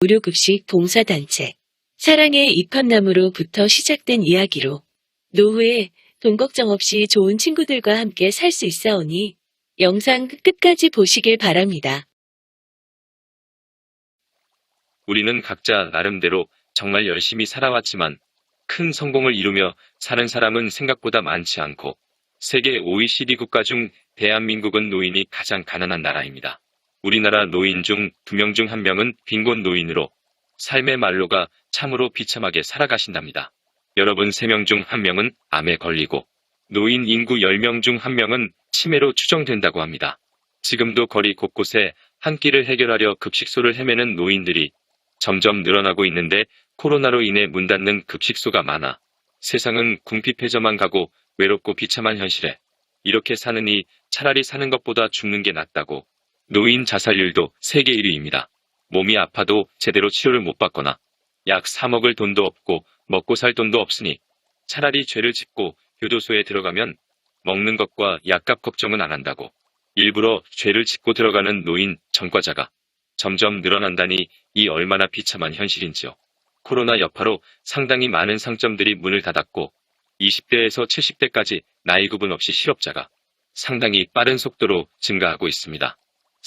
무료급식 봉사단체 사랑의 입학나무로부터 시작된 이야기로 노후에 돈 걱정 없이 좋은 친구들과 함께 살 수 있사오니 영상 끝까지 보시길 바랍니다. 우리는 각자 나름대로 정말 열심히 살아왔지만 큰 성공을 이루며 사는 사람은 생각보다 많지 않고 세계 OECD 국가 중 대한민국은 노인이 가장 가난한 나라입니다. 우리나라 노인 중두명중한 명은 빈곤 노인으로 삶의 말로가 참으로 비참하게 살아가신답니다. 여러분 세명중한 명은 암에 걸리고 노인 인구 10명 중한 명은 치매로 추정된다고 합니다. 지금도 거리 곳곳에 한 끼를 해결하려 급식소를 헤매는 노인들이 점점 늘어나고 있는데 코로나로 인해 문 닫는 급식소가 많아 세상은 궁핍해져만 가고 외롭고 비참한 현실에 이렇게 사느니 차라리 사는 것보다 죽는 게 낫다고 노인 자살률도 세계 1위입니다. 몸이 아파도 제대로 치료를 못 받거나 약사 먹을 돈도 없고 먹고 살 돈도 없으니 차라리 죄를 짓고 교도소에 들어가면 먹는 것과 약값 걱정은 안 한다고 일부러 죄를 짓고 들어가는 노인 전과자가 점점 늘어난다니 이 얼마나 비참한 현실인지요. 코로나 여파로 상당히 많은 상점들이 문을 닫았고 20대에서 70대까지 나이 구분 없이 실업자가 상당히 빠른 속도로 증가하고 있습니다.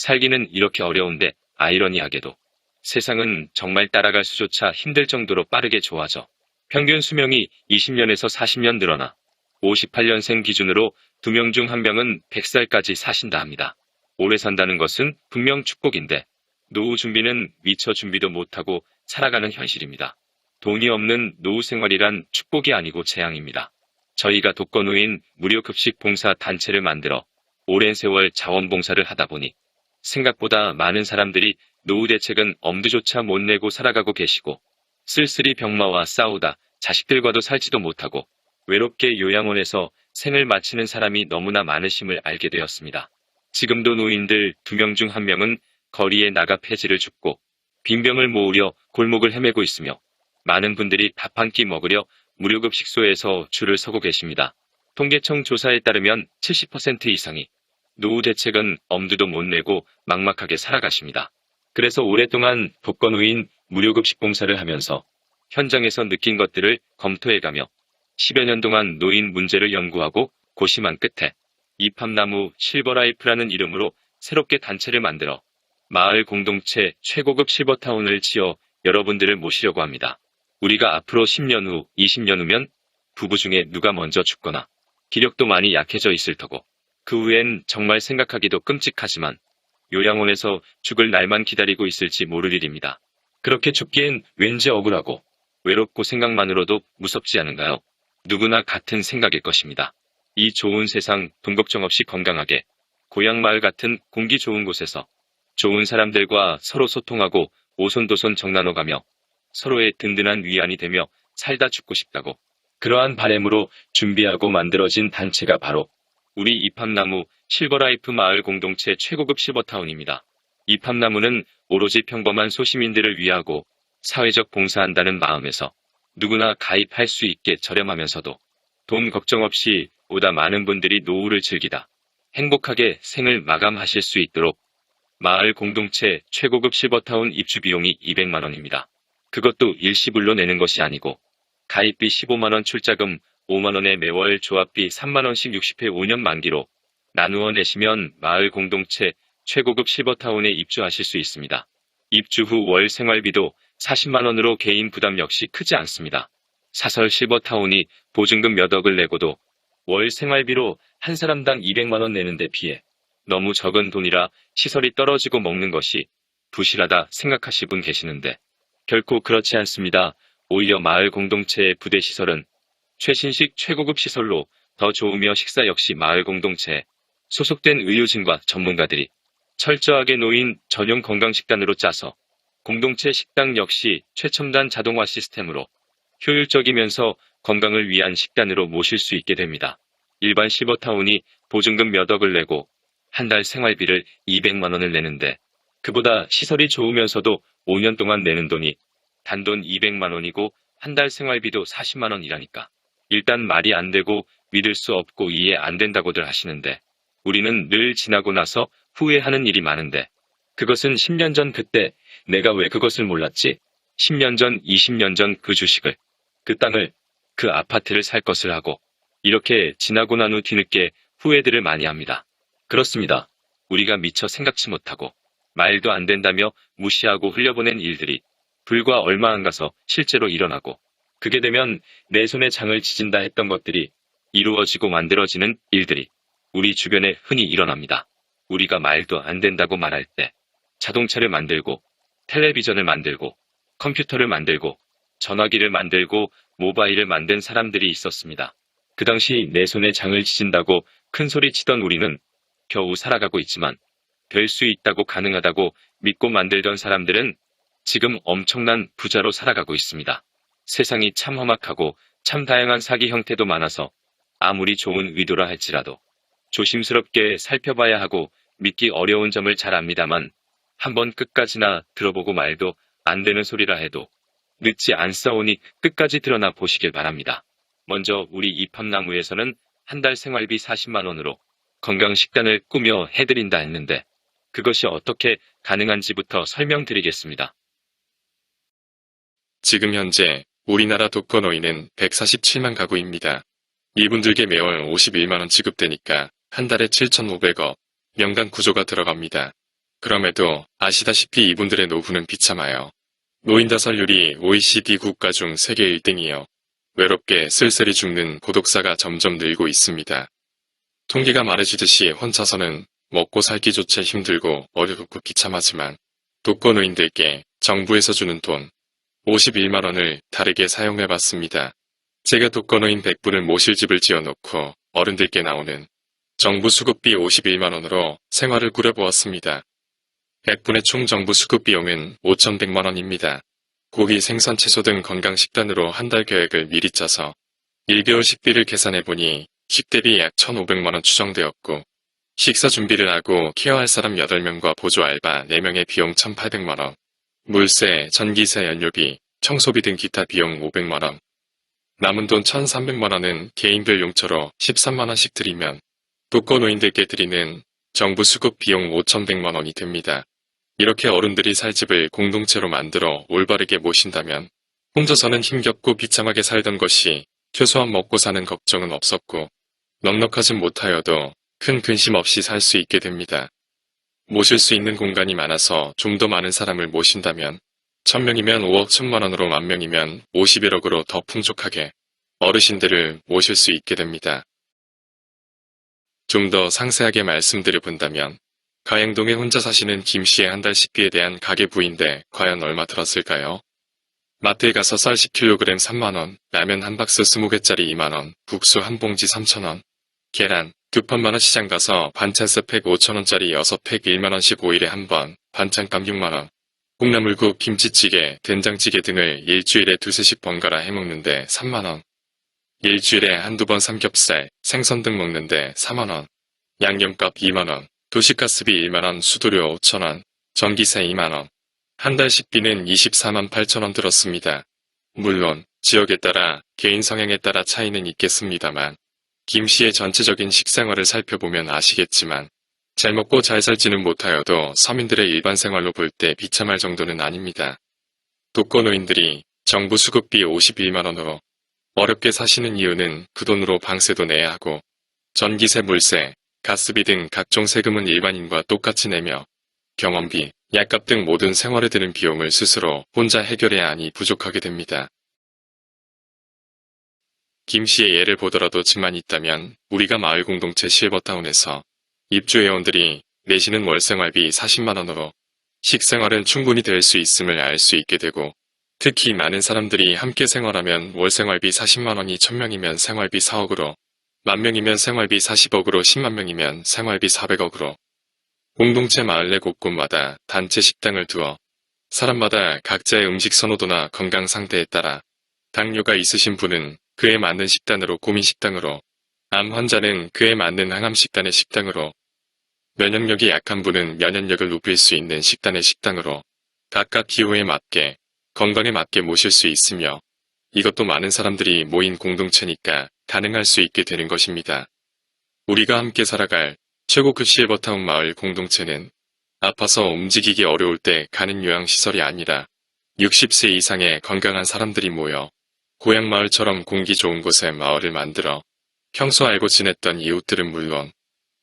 살기는 이렇게 어려운데 아이러니하게도 세상은 정말 따라갈 수조차 힘들 정도로 빠르게 좋아져 평균 수명이 20년에서 40년 늘어나 58년생 기준으로 두명중한 명은 100살까지 사신다 합니다. 오래 산다는 것은 분명 축복인데 노후 준비는 미처 준비도 못하고 살아가는 현실입니다. 돈이 없는 노후 생활이란 축복이 아니고 재앙입니다. 저희가 독거노인 무료급식 봉사 단체를 만들어 오랜 세월 자원봉사를 하다 보니 생각보다 많은 사람들이 노후 대책은 엄두조차 못 내고 살아가고 계시고 쓸쓸히 병마와 싸우다 자식들과도 살지도 못하고 외롭게 요양원에서 생을 마치는 사람이 너무나 많으심을 알게 되었습니다. 지금도 노인들 두 명 중 한 명은 거리에 나가 폐지를 줍고 빈병을 모으려 골목을 헤매고 있으며 많은 분들이 밥 한 끼 먹으려 무료급식소에서 줄을 서고 계십니다. 통계청 조사에 따르면 70% 이상이 노후 대책은 엄두도 못 내고 막막하게 살아가십니다. 그래서 오랫동안 독거노인 무료급식 봉사를 하면서 현장에서 느낀 것들을 검토해가며 10여 년 동안 노인 문제를 연구하고 고심한 끝에 이팝나무 실버라이프라는 이름으로 새롭게 단체를 만들어 마을 공동체 최고급 실버타운을 지어 여러분들을 모시려고 합니다. 우리가 앞으로 10년 후, 20년 후면 부부 중에 누가 먼저 죽거나 기력도 많이 약해져 있을 터고 그 후엔 정말 생각하기도 끔찍하지만 요양원에서 죽을 날만 기다리고 있을지 모를 일입니다. 그렇게 죽기엔 왠지 억울하고 외롭고 생각만으로도 무섭지 않은가요? 누구나 같은 생각일 것입니다. 이 좋은 세상 돈 걱정 없이 건강하게 고향 마을 같은 공기 좋은 곳에서 좋은 사람들과 서로 소통하고 오손도손 정나눠가며 서로의 든든한 위안이 되며 살다 죽고 싶다고 그러한 바램으로 준비하고 만들어진 단체가 바로 우리 이팝나무 실버라이프 마을 공동체 최고급 실버타운입니다. 이팝나무는 오로지 평범한 소시민들을 위하고 사회적 봉사한다는 마음에서 누구나 가입할 수 있게 저렴하면서도 돈 걱정 없이 보다 많은 분들이 노후를 즐기다 행복하게 생을 마감하실 수 있도록 마을 공동체 최고급 실버타운 입주 비용이 200만 원입니다. 그것도 일시불로 내는 것이 아니고 가입비 15만 원 출자금 5만 원에 매월 조합비 3만 원씩 60회 5년 만기로 나누어 내시면 마을 공동체 최고급 실버타운에 입주하실 수 있습니다. 입주 후 월 생활비도 40만 원으로 개인 부담 역시 크지 않습니다. 사설 실버타운이 보증금 몇 억을 내고도 월 생활비로 한 사람당 200만 원 내는 데 비해 너무 적은 돈이라 시설이 떨어지고 먹는 것이 부실하다 생각하실 분 계시는데 결코 그렇지 않습니다. 오히려 마을 공동체의 부대 시설은 최신식 최고급 시설로 더 좋으며 식사 역시 마을 공동체에 소속된 의료진과 전문가들이 철저하게 놓인 전용 건강식단으로 짜서 공동체 식당 역시 최첨단 자동화 시스템으로 효율적이면서 건강을 위한 식단으로 모실 수 있게 됩니다. 일반 시버타운이 보증금 몇 억을 내고 한 달 생활비를 200만 원을 내는데 그보다 시설이 좋으면서도 5년 동안 내는 돈이 단돈 200만 원이고 한 달 생활비도 40만 원이라니까. 일단 말이 안 되고 믿을 수 없고 이해 안 된다고들 하시는데 우리는 늘 지나고 나서 후회하는 일이 많은데 그것은 10년 전 그때 내가 왜 그것을 몰랐지? 10년 전, 20년 전 그 주식을, 그 땅을, 그 아파트를 살 것을 하고 이렇게 지나고 난 후 뒤늦게 후회들을 많이 합니다. 그렇습니다. 우리가 미처 생각지 못하고 말도 안 된다며 무시하고 흘려보낸 일들이 불과 얼마 안 가서 실제로 일어나고 그게 되면 내 손에 장을 지진다 했던 것들이 이루어지고 만들어지는 일들이 우리 주변에 흔히 일어납니다. 우리가 말도 안 된다고 말할 때 자동차를 만들고 텔레비전을 만들고 컴퓨터를 만들고 전화기를 만들고 모바일을 만든 사람들이 있었습니다. 그 당시 내 손에 장을 지진다고 큰 소리 치던 우리는 겨우 살아가고 있지만 될 수 있다고 가능하다고 믿고 만들던 사람들은 지금 엄청난 부자로 살아가고 있습니다. 세상이 참 험악하고 참 다양한 사기 형태도 많아서 아무리 좋은 의도라 할지라도 조심스럽게 살펴봐야 하고 믿기 어려운 점을 잘 압니다만 한번 끝까지나 들어보고 말도 안 되는 소리라 해도 늦지 않사오니 끝까지 드러나 보시길 바랍니다. 먼저 우리 이팝나무에서는 한 달 생활비 40만 원으로 건강식단을 꾸며 해드린다 했는데 그것이 어떻게 가능한지부터 설명드리겠습니다. 지금 현재 우리나라 독거노인은 147만 가구입니다. 이분들께 매월 51만원 지급되니까 한 달에 7,500억 명당 구조가 들어갑니다. 그럼에도 아시다시피 이분들의 노후는 비참하여 노인 다살률이 OECD 국가 중 세계 1등이요. 외롭게 쓸쓸히 죽는 고독사가 점점 늘고 있습니다. 통계가 말해주듯이 혼자서는 먹고 살기조차 힘들고 어렵고 비참하지만 독거노인들께 정부에서 주는 돈 51만 원을 다르게 사용해 봤습니다. 제가 독거노인 100분을 모실 집을 지어놓고 어른들께 나오는 정부 수급비 51만 원으로 생활을 꾸려보았습니다. 100분의 총 정부 수급 비용은 5,100만 원입니다. 고기, 생선, 채소 등 건강식단으로 한 달 계획을 미리 짜서 1개월 식비를 계산해보니 식대비 약 1,500만 원 추정되었고 식사 준비를 하고 케어할 사람 8명과 보조 알바 4명의 비용 1,800만 원, 물세, 전기세, 연료비, 청소비 등 기타 비용 500만 원, 남은 돈 1,300만 원은 개인별 용처로 13만 원씩 드리면 독거노인들께 드리는 정부 수급 비용 5,100만 원이 됩니다. 이렇게 어른들이 살 집을 공동체로 만들어 올바르게 모신다면 혼자서는 힘겹고 비참하게 살던 것이 최소한 먹고 사는 걱정은 없었고 넉넉하진 못하여도 큰 근심 없이 살 수 있게 됩니다. 모실 수 있는 공간이 많아서 좀 더 많은 사람을 모신다면 1000명이면 5억 1000만 원으로 만 명이면 51억으로 더 풍족하게 어르신들을 모실 수 있게 됩니다. 좀 더 상세하게 말씀드려 본다면 가양동에 혼자 사시는 김 씨의 한 달 식비에 대한 가계 부인데 과연 얼마 들었을까요? 마트에 가서 쌀 10kg 3만원, 라면 한 박스 20개짜리 2만원, 국수 한 봉지 3천원, 계란, 두 판만원 시장 가서 반찬 스팩 5천원짜리 6팩 1만원씩 5일에 한 번, 반찬값 6만원, 콩나물국, 김치찌개, 된장찌개 등을 일주일에 두세씩 번갈아 해먹는데 3만원, 일주일에 한두 번 삼겹살, 생선 등 먹는데 4만원, 양념값 2만원, 도시가스비 1만원, 수도료 5천원, 전기세 2만원, 한 달 식비는 24만 8천원 들었습니다. 물론 지역에 따라 개인 성향에 따라 차이는 있겠습니다만 김 씨의 전체적인 식생활을 살펴보면 아시겠지만 잘 먹고 잘 살지는 못하여도 서민들의 일반 생활로 볼 때 비참할 정도는 아닙니다. 독거노인들이 정부 수급비 51만 원으로 어렵게 사시는 이유는 그 돈으로 방세도 내야 하고 전기세, 물세, 가스비 등 각종 세금은 일반인과 똑같이 내며 경험비, 약값 등 모든 생활에 드는 비용을 스스로 혼자 해결해야 하니 부족하게 됩니다. 김 씨의 예를 보더라도 집만 있다면 우리가 마을 공동체 실버타운에서 입주 회원들이 내시는 월 생활비 40만 원으로 식생활은 충분히 될 수 있음을 알 수 있게 되고 특히 많은 사람들이 함께 생활하면 월 생활비 40만 원이 1000명이면 생활비 4억으로 만 명이면 생활비 40억으로 10만 명이면 생활비 400억으로. 공동체 마을 내 곳곳마다 단체 식당을 두어 사람마다 각자의 음식 선호도나 건강 상태에 따라 당뇨가 있으신 분은 그에 맞는 식단으로 고민 식당으로 암 환자는 그에 맞는 항암 식단의 식당으로 면역력이 약한 분은 면역력을 높일 수 있는 식단의 식당으로 각각 기호에 맞게 건강에 맞게 모실 수 있으며 이것도 많은 사람들이 모인 공동체니까 가능할 수 있게 되는 것입니다. 우리가 함께 살아갈 최고급 실버타운 마을 공동체는 아파서 움직이기 어려울 때 가는 요양시설이 아니라 60세 이상의 건강한 사람들이 모여 고향 마을처럼 공기 좋은 곳에 마을을 만들어 평소 알고 지냈던 이웃들은 물론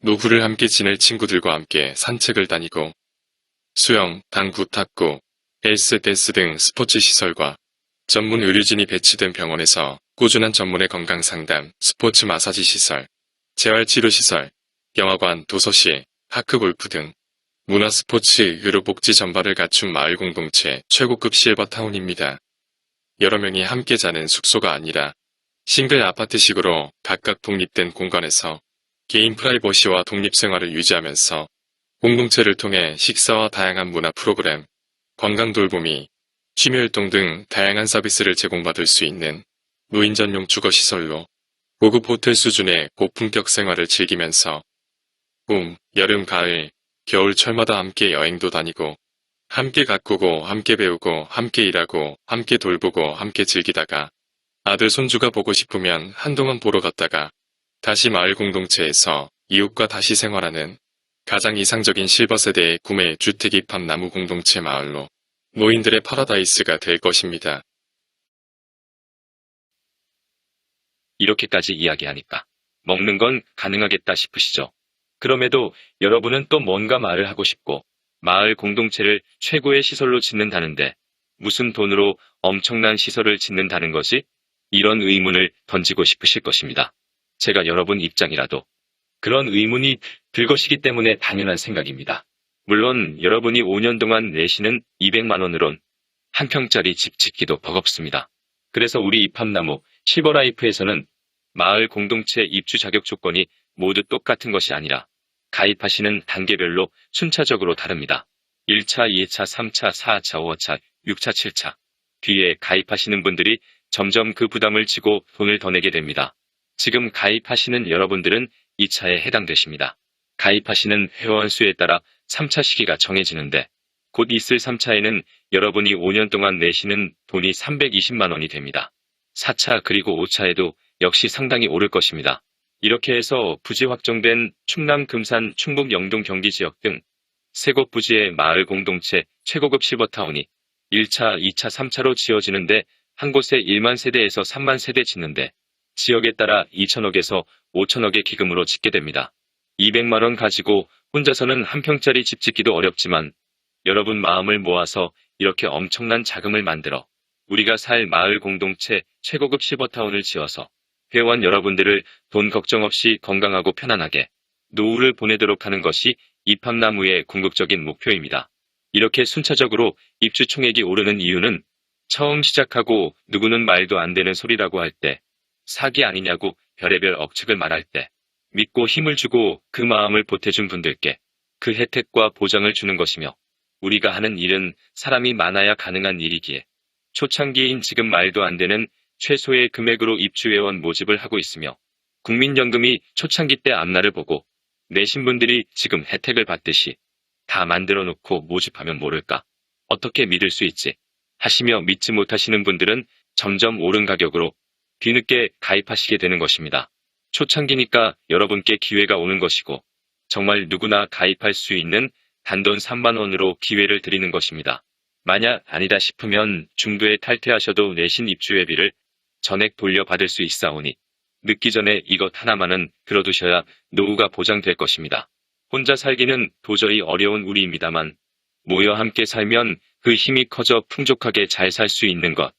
노후를 함께 지낼 친구들과 함께 산책을 다니고 수영, 당구, 탁구, 헬스, 댄스 등 스포츠 시설과 전문 의료진이 배치된 병원에서 꾸준한 전문의 건강 상담, 스포츠 마사지 시설, 재활치료 시설, 영화관, 도서시, 하크 골프 등 문화 스포츠, 의료복지 전반을 갖춘 마을 공동체 최고급 실버타운입니다. 여러 명이 함께 자는 숙소가 아니라 싱글 아파트식으로 각각 독립된 공간에서 개인 프라이버시와 독립생활을 유지하면서 공동체를 통해 식사와 다양한 문화 프로그램, 건강 돌보미, 취미활동 등 다양한 서비스를 제공받을 수 있는 노인 전용 주거 시설로 고급 호텔 수준의 고품격 생활을 즐기면서 봄, 여름, 가을, 겨울, 철마다 함께 여행도 다니고 함께 가꾸고 함께 배우고 함께 일하고 함께 돌보고 함께 즐기다가 아들 손주가 보고 싶으면 한동안 보러 갔다가 다시 마을 공동체에서 이웃과 다시 생활하는 가장 이상적인 실버 세대의 꿈의 주택 입합 나무 공동체 마을로 노인들의 파라다이스가 될 것입니다. 이렇게까지 이야기하니까 먹는 건 가능하겠다 싶으시죠? 그럼에도 여러분은 또 뭔가 말을 하고 싶고 마을 공동체를 최고의 시설로 짓는다는데 무슨 돈으로 엄청난 시설을 짓는다는 거지? 이런 의문을 던지고 싶으실 것입니다. 제가 여러분 입장이라도 그런 의문이 들 것이기 때문에 당연한 생각입니다. 물론 여러분이 5년 동안 내시는 200만 원으론 한 평짜리 집 짓기도 버겁습니다. 그래서 우리 입합나무 실버라이프에서는 마을 공동체 입주 자격 조건이 모두 똑같은 것이 아니라 가입하시는 단계별로 순차적으로 다릅니다. 1차, 2차, 3차, 4차, 5차, 6차, 7차. 뒤에 가입하시는 분들이 점점 그 부담을 지고 돈을 더 내게 됩니다. 지금 가입하시는 여러분들은 2차에 해당되십니다. 가입하시는 회원 수에 따라 3차 시기가 정해지는데 곧 있을 3차에는 여러분이 5년 동안 내시는 돈이 320만 원이 됩니다. 4차 그리고 5차에도 역시 상당히 오를 것입니다. 이렇게 해서 부지 확정된 충남, 금산, 충북, 영동, 경기 지역 등 세 곳 부지의 마을 공동체 최고급 실버타운이 1차, 2차, 3차로 지어지는데 한 곳에 1만 세대에서 3만 세대 짓는데 지역에 따라 2천억에서 5천억의 기금으로 짓게 됩니다. 200만 원 가지고 혼자서는 한 평짜리 집 짓기도 어렵지만 여러분 마음을 모아서 이렇게 엄청난 자금을 만들어 우리가 살 마을 공동체 최고급 실버타운을 지어서 회원 여러분들을 돈 걱정 없이 건강하고 편안하게 노후를 보내도록 하는 것이 입합나무의 궁극적인 목표입니다. 이렇게 순차적으로 입주 총액이 오르는 이유는 처음 시작하고 누구는 말도 안 되는 소리라고 할 때, 사기 아니냐고 별의별 억측을 말할 때, 믿고 힘을 주고 그 마음을 보태준 분들께 그 혜택과 보장을 주는 것이며, 우리가 하는 일은 사람이 많아야 가능한 일이기에, 초창기인 지금 말도 안 되는 최소의 금액으로 입주회원 모집을 하고 있으며 국민연금이 초창기 때 앞날을 보고 내신 분들이 지금 혜택을 받듯이 다 만들어 놓고 모집하면 모를까 어떻게 믿을 수 있지 하시며 믿지 못하시는 분들은 점점 오른 가격으로 뒤늦게 가입하시게 되는 것입니다. 초창기니까 여러분께 기회가 오는 것이고 정말 누구나 가입할 수 있는 단돈 3만 원으로 기회를 드리는 것입니다. 만약 아니다 싶으면 중도에 탈퇴하셔도 내신 입주회비를 전액 돌려받을 수 있사오니 늦기 전에 이것 하나만은 들어두셔야 노후가 보장될 것입니다. 혼자 살기는 도저히 어려운 우리입니다만 모여 함께 살면 그 힘이 커져 풍족하게 잘 살 수 있는 것.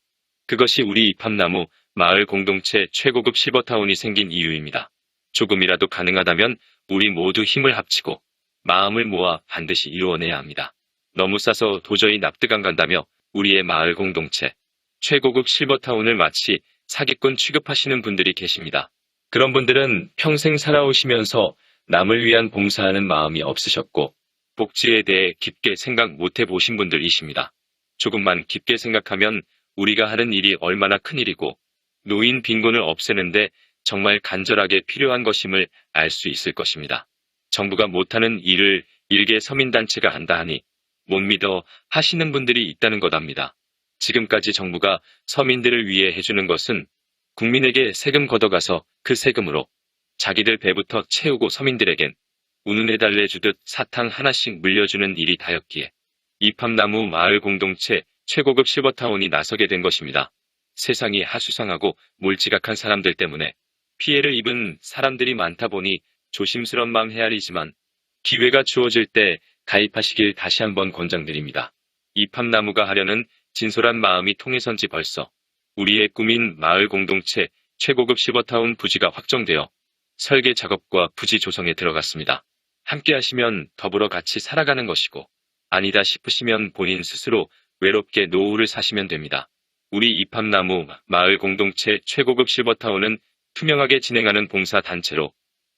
그것이 우리 입합나무 마을 공동체 최고급 실버타운이 생긴 이유입니다. 조금이라도 가능하다면 우리 모두 힘을 합치고 마음을 모아 반드시 이루어내야 합니다. 너무 싸서 도저히 납득 안 간다며 우리의 마을 공동체 최고급 실버타운을 마치 사기꾼 취급하시는 분들이 계십니다. 그런 분들은 평생 살아오시면서 남을 위한 봉사하는 마음이 없으셨고 복지에 대해 깊게 생각 못 해 보신 분들이십니다. 조금만 깊게 생각하면 우리가 하는 일이 얼마나 큰 일이고 노인 빈곤을 없애는데 정말 간절하게 필요한 것임을 알 수 있을 것입니다. 정부가 못하는 일을 일개 서민단체가 한다 하니 못 믿어 하시는 분들이 있다는 것합니다. 지금까지 정부가 서민들을 위해 해주는 것은 국민에게 세금 걷어가서 그 세금으로 자기들 배부터 채우고 서민들에겐 운운에 달래 주듯 사탕 하나씩 물려주는 일이 다였기에 이팝나무 마을 공동체 최고급 실버타운이 나서게 된 것입니다. 세상이 하수상하고 몰지각한 사람들 때문에 피해를 입은 사람들이 많다 보니 조심스런 마음 헤아리지만 기회가 주어질 때 가입하시길 다시 한번 권장드립니다. 이팝나무가 하려는 진솔한 마음이 통해선지 벌써 우리의 꿈인 마을 공동체 최고급 실버타운 부지가 확정되어 설계 작업과 부지 조성에 들어갔습니다. 함께 하시면 더불어 같이 살아가는 것이고 아니다 싶으시면 본인 스스로 외롭게 노후를 사시면 됩니다. 우리 이팝나무 마을 공동체 최고급 실버타운은 투명하게 진행하는 봉사단체로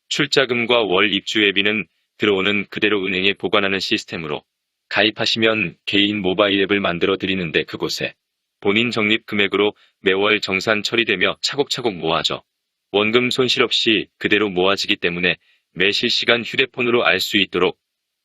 출자금과 월 입주예비는 들어오는 그대로 은행에 보관하는 시스템으로 가입하시면 개인 모바일 앱을 만들어 드리는데 그곳에 본인 적립 금액으로 매월 정산 처리되며 차곡차곡 모아져 원금 손실 없이 그대로 모아지기 때문에 매 실시간 휴대폰으로 알 수 있도록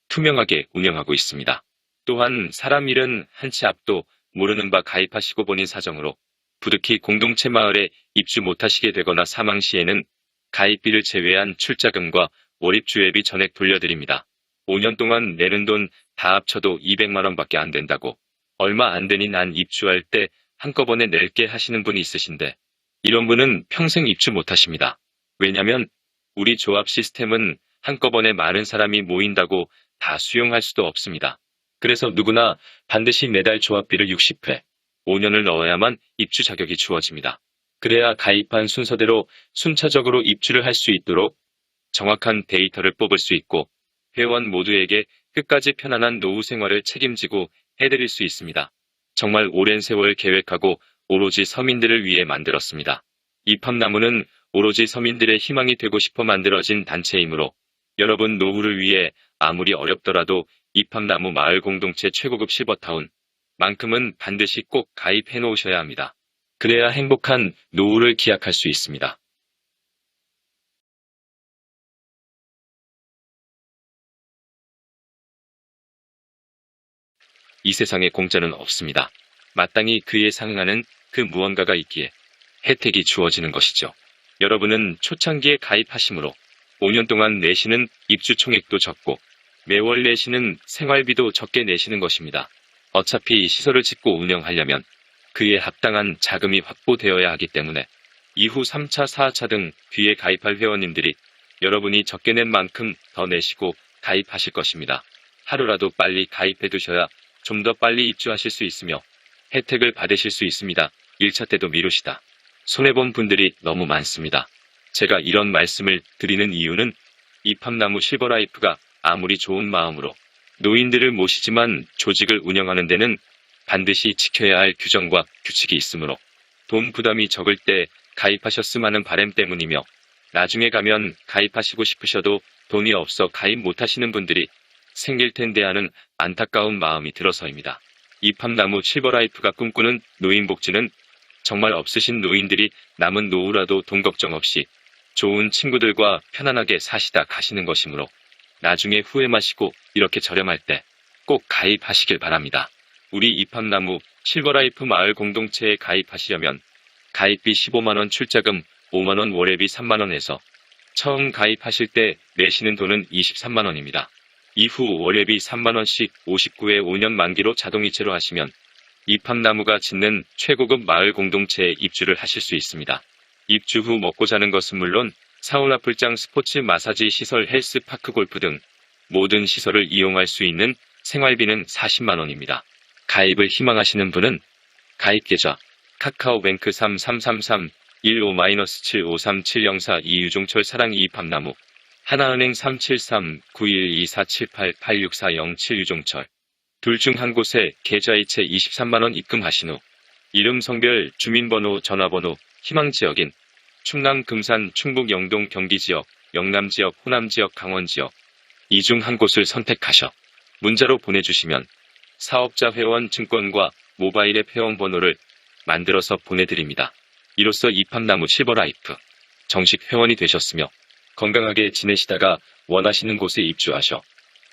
투명하게 운영하고 있습니다. 또한 사람 일은 한치 앞도 모르는 바 가입하시고 본인 사정으로 부득이 공동체 마을에 입주 못하시게 되거나 사망 시에는 가입비를 제외한 출자금과 월입 주회비 전액 돌려드립니다. 5년 동안 내는 돈 다 합쳐도 200만 원밖에 안 된다고 얼마 안 되니 난 입주할 때 한꺼번에 낼게 하시는 분이 있으신데 이런 분은 평생 입주 못하십니다. 왜냐면 우리 조합 시스템은 한꺼번에 많은 사람이 모인다고 다 수용할 수도 없습니다. 그래서 누구나 반드시 매달 조합비를 60회, 5년을 넣어야만 입주 자격이 주어집니다. 그래야 가입한 순서대로 순차적으로 입주를 할 수 있도록 정확한 데이터를 뽑을 수 있고 회원 모두에게 끝까지 편안한 노후 생활을 책임지고 해드릴 수 있습니다. 정말 오랜 세월 계획하고 오로지 서민들을 위해 만들었습니다. 이팝나무는 오로지 서민들의 희망이 되고 싶어 만들어진 단체이므로 여러분 노후를 위해 아무리 어렵더라도 이팝나무 마을 공동체 최고급 실버타운 만큼은 반드시 꼭 가입해 놓으셔야 합니다. 그래야 행복한 노후를 기약할 수 있습니다. 이 세상에 공짜는 없습니다. 마땅히 그에 상응하는 그 무언가가 있기에 혜택이 주어지는 것이죠. 여러분은 초창기에 가입하시므로 5년 동안 내시는 입주 총액도 적고 매월 내시는 생활비도 적게 내시는 것입니다. 어차피 시설을 짓고 운영하려면 그에 합당한 자금이 확보되어야 하기 때문에 이후 3차, 4차 등 뒤에 가입할 회원님들이 여러분이 적게 낸 만큼 더 내시고 가입하실 것입니다. 하루라도 빨리 가입해 두셔야 좀 더 빨리 입주하실 수 있으며 혜택을 받으실 수 있습니다. 1차 때도 미루시다. 손해본 분들이 너무 많습니다. 제가 이런 말씀을 드리는 이유는 이팝나무 실버라이프가 아무리 좋은 마음으로 노인들을 모시지만 조직을 운영하는 데는 반드시 지켜야 할 규정과 규칙이 있으므로 돈 부담이 적을 때 가입하셨음 하는 바람 때문이며 나중에 가면 가입하시고 싶으셔도 돈이 없어 가입 못하시는 분들이 생길 텐데 하는 안타까운 마음이 들어서입니다. 이팝나무 실버라이프가 꿈꾸는 노인복지는 정말 없으신 노인들이 남은 노후라도 돈 걱정 없이 좋은 친구들과 편안하게 사시다 가시는 것이므로 나중에 후회 마시고 이렇게 저렴할 때 꼭 가입하시길 바랍니다. 우리 이팝나무 실버라이프 마을 공동체에 가입하시려면 가입비 15만원 출자금 5만원 월회비 3만원에서 처음 가입하실 때 내시는 돈은 23만원입니다. 이후 월회비 3만원씩 59회 5년 만기로 자동이체로 하시면 이팝나무가 짓는 최고급 마을 공동체에 입주를 하실 수 있습니다. 입주 후 먹고 자는 것은 물론 사우나 풀장 스포츠 마사지 시설 헬스 파크 골프 등 모든 시설을 이용할 수 있는 생활비는 40만원입니다. 가입을 희망하시는 분은 가입 계좌 카카오뱅크 3333 15-753704 이유종철 사랑 이팝나무 하나은행 373-912478-8640 유종철 둘 중 한 곳에 계좌이체 23만원 입금하신 후 이름 성별 주민번호 전화번호 희망지역인 충남 금산 충북 영동 경기지역 영남지역 호남지역 강원지역 이 중 한 곳을 선택하셔 문자로 보내주시면 사업자 회원 증권과 모바일의 회원 번호를 만들어서 보내드립니다. 이로써 이팝나무 실버라이프 정식 회원이 되셨으며 건강하게 지내시다가 원하시는 곳에 입주하셔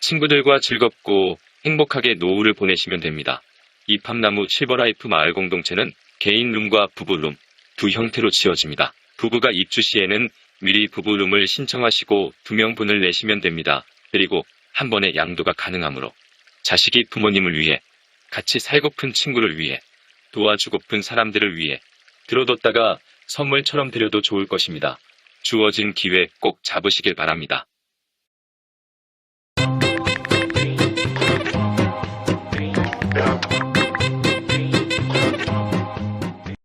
친구들과 즐겁고 행복하게 노후를 보내시면 됩니다. 이팝나무 실버라이프 마을 공동체는 개인룸과 부부룸 두 형태로 지어집니다. 부부가 입주 시에는 미리 부부룸을 신청하시고 두 명분을 내시면 됩니다. 그리고 한 번에 양도가 가능하므로 자식이 부모님을 위해 같이 살고픈 친구를 위해 도와주고픈 사람들을 위해 들어뒀다가 선물처럼 드려도 좋을 것입니다. 주어진 기회 꼭 잡으시길 바랍니다.